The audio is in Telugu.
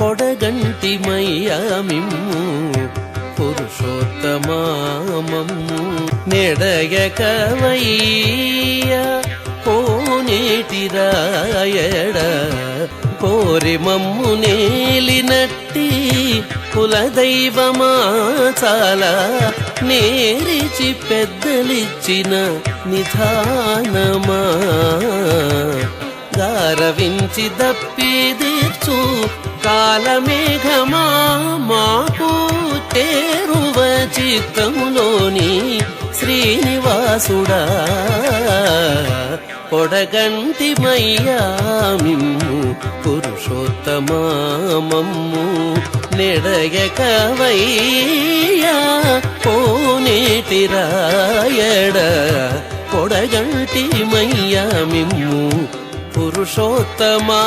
పొడగంటి మయ్యామిమ్ము పురుషోత్తమామమ్ము నెడయకవయ్య పోనేటి పోనేటిరాయడ కోరి మమ్ము నేలినట్టి కులదైవమా చాలా నేరిచి పెద్దలిచ్చిన నిధానమా. గారవించి దప్పిదీర్చు కాలమేఘమా మాకు తేరువ చిత్తములోని శ్రీనివాసుడా. పొడగంటి మయ్యామిమ్ము పురుషోత్తమామమ్ము నెడయకవయ్యా పోనేటి రాయడ. పొడగంటి మయ్యామిమ్ము పురుషోత్తమా